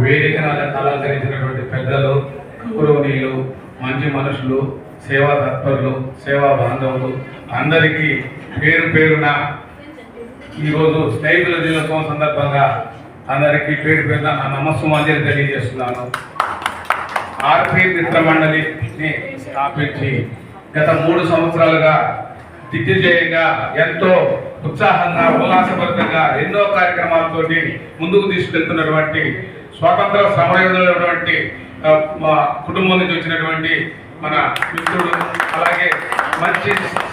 వేదికను అల- అలంకరించినటువంటి పెద్దలు గౌరవనీయులు మంచి మనుషులు సేవా తత్పరులు సేవా బాంధవులు అందరికీ పేరు పేరున ఈరోజు స్నేహితుల దినోత్సవం సందర్భంగా అందరికీ పేరు పేరున నా నమస్సుమాంజలి తెలియజేస్తున్నాను. ఆర్పీ మిత్ర మండలిని స్థాపించి గత మూడు సంవత్సరాలుగా దిగ్విజయంగా ఎంతో ఉత్సాహంగా ఉల్లాసభరితంగా ఎన్నో కార్యక్రమాలతో ముందుకు తీసుకెళ్తున్నటువంటి స్వాతంత్ర సమరయోధులైనటువంటి ఆ, మా కుటుంబం నుంచి వచ్చినటువంటి మన మిత్రుడు అలాగే మంచి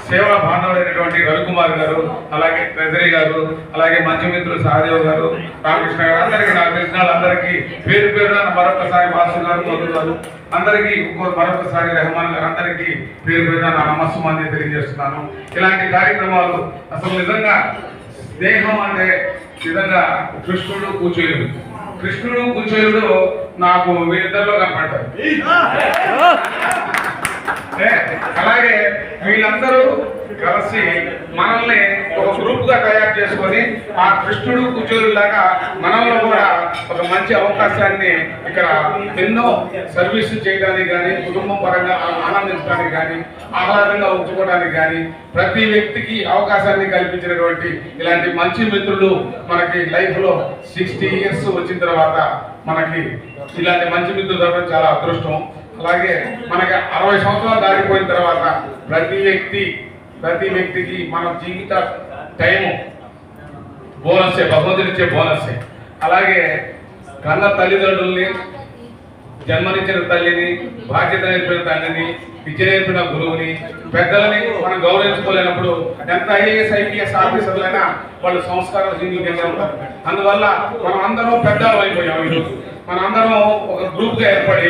సేవా బాంధవుడైనటువంటి రవికుమార్ గారు అలాగే ట్రెజరీ గారు అలాగే మంచి మిత్రులు సహదేవ్ గారు రామకృష్ణ గారు అందరికీ నాకు తెలిసిన వాళ్ళందరికీ పేరు పేరున మరొకసారి వాసు గారు మధు అందరికీ మరొకసారి రెహమాన్ గారు అందరికీ పేరు పేరున నా నమస్సుమాన్ని తెలియజేస్తున్నాను. ఇలాంటి కార్యక్రమాలు అసలు నిజంగా స్నేహం అంటే నిజంగా కృష్ణుడు కూర్చోయుడు కృష్ణుడు కూర్చోయుడు నాకు వీళ్ళిద్దరిలో కనపడ్డారు. అలాగే వీళ్ళందరూ కలిసి మనల్ని ఒక గ్రూప్గా ఆ కృష్ణుడు కూర్చోలాగా మనలో కూడా ఒక మంచి అవకాశాన్ని ఇక్కడ ఎన్నో సర్వీసులు చేయడానికి కానీ కుటుంబం పరంగా ఆనందించడానికి కానీ ఆహ్లాదంగా ఉంచుకోవడానికి కానీ ప్రతి వ్యక్తికి అవకాశాన్ని కల్పించినటువంటి ఇలాంటి మంచి మిత్రులు మనకి లైఫ్లో సిక్స్టీ ఇయర్స్ వచ్చిన తర్వాత మనకి ఇలాంటి మంచి మిత్రులు దొరకడం చాలా అదృష్టం. అలాగే మనకి అరవై సంవత్సరాలు దాటిపోయిన తర్వాత ప్రతి వ్యక్తి ప్రతి వ్యక్తికి మన జీవిత టైము బోనస్సే భగవంతుడిచ్చే బోనస్సే అలాగే కన్న తల్లిదండ్రుల్ని జన్మనిచ్చిన తల్లిని బాధ్యత నేర్పిన తల్లిని విద్య నేర్పిన గురువుని పెద్దలని మనం గౌరవించుకోలేనప్పుడు ఎంత ఐఏఎస్ ఐపీఎస్ ఆఫీసర్లైనా వాళ్ళు సంస్కారం కింద ఉంటారు. అందువల్ల మనం అందరం పెద్దలు అయిపోయాం ఈరోజు. మనందరం ఒక గ్రూప్గా ఏర్పడి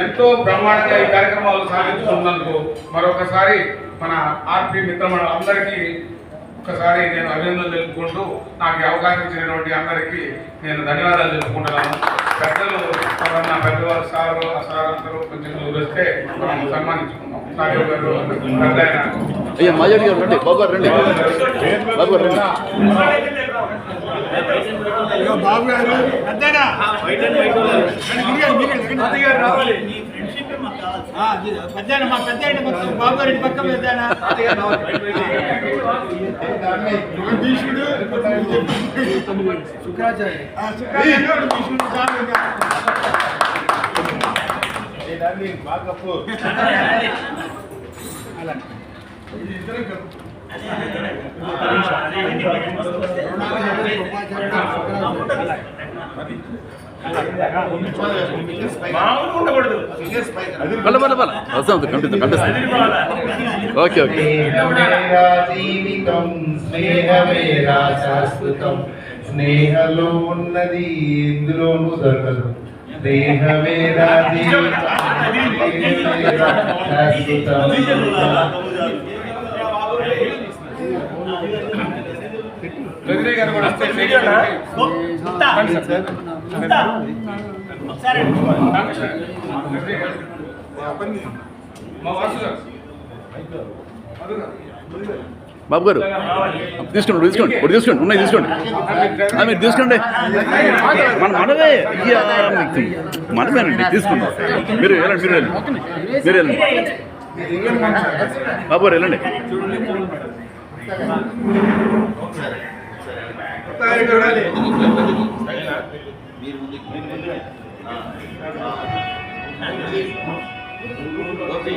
ఎంతో బ్రహ్మాండంగా ఈ కార్యక్రమాలు సాగించుకున్నందుకు మరొకసారి మన ఆర్పి మిత్రమణ అందరికీ ఒకసారి నేను అభినందనలు తెలుపుకుంటూ నాకు అవకాశం ఇచ్చినటువంటి అందరికీ నేను ధన్యవాదాలు తెలుపుకుంటున్నాను. పెద్దలు ఎవరన్నా పెద్దవారు సార్ ఆ సార్ అందరూ కొంచెం వస్తే మనం సన్మానించుకుందాం. సాగర్ గారు పెద్ద ఆయన. అయ్యా మాజాడి గారు రండి బాబు గారు రండి. బాబు గారు రండి. ఇగో బాబు గారు. పెద్దనా? రావాలి. పెద్దనా మా పెద్ద మొత్తం బాబు గారి పక్క పెద్దనా భీష్ముడు శుక్రాచార్య శుక్రాచార్య భీష్ముడు చాలు కనిపిస్తాం ఓకే ఓకే. జీవితం స్నేహమేరా శాశ్వతం స్నేహలో ఉన్నది ఎందులోనూ దొరకదు. స్నేహమేరా జీవితం శాశ్వతం గారు కూడా వస్తే రండి సార్. రామకృష్ణ గారు. రజనీ గారు. మా వాసు గారు మధు గారు. బాబు గారు తీసుకోండి తీసుకోండి ఒకటి తీసుకోండి ఉన్నాయి తీసుకోండి మీరు తీసుకోండి మన మనమే మనమేనండి తీసుకోండి మీరు వెళ్ళండి మీరు వెళ్ళండి మీరు వెళ్ళండి బాబు గారు వెళ్ళండి మీరు ముందు ఓకే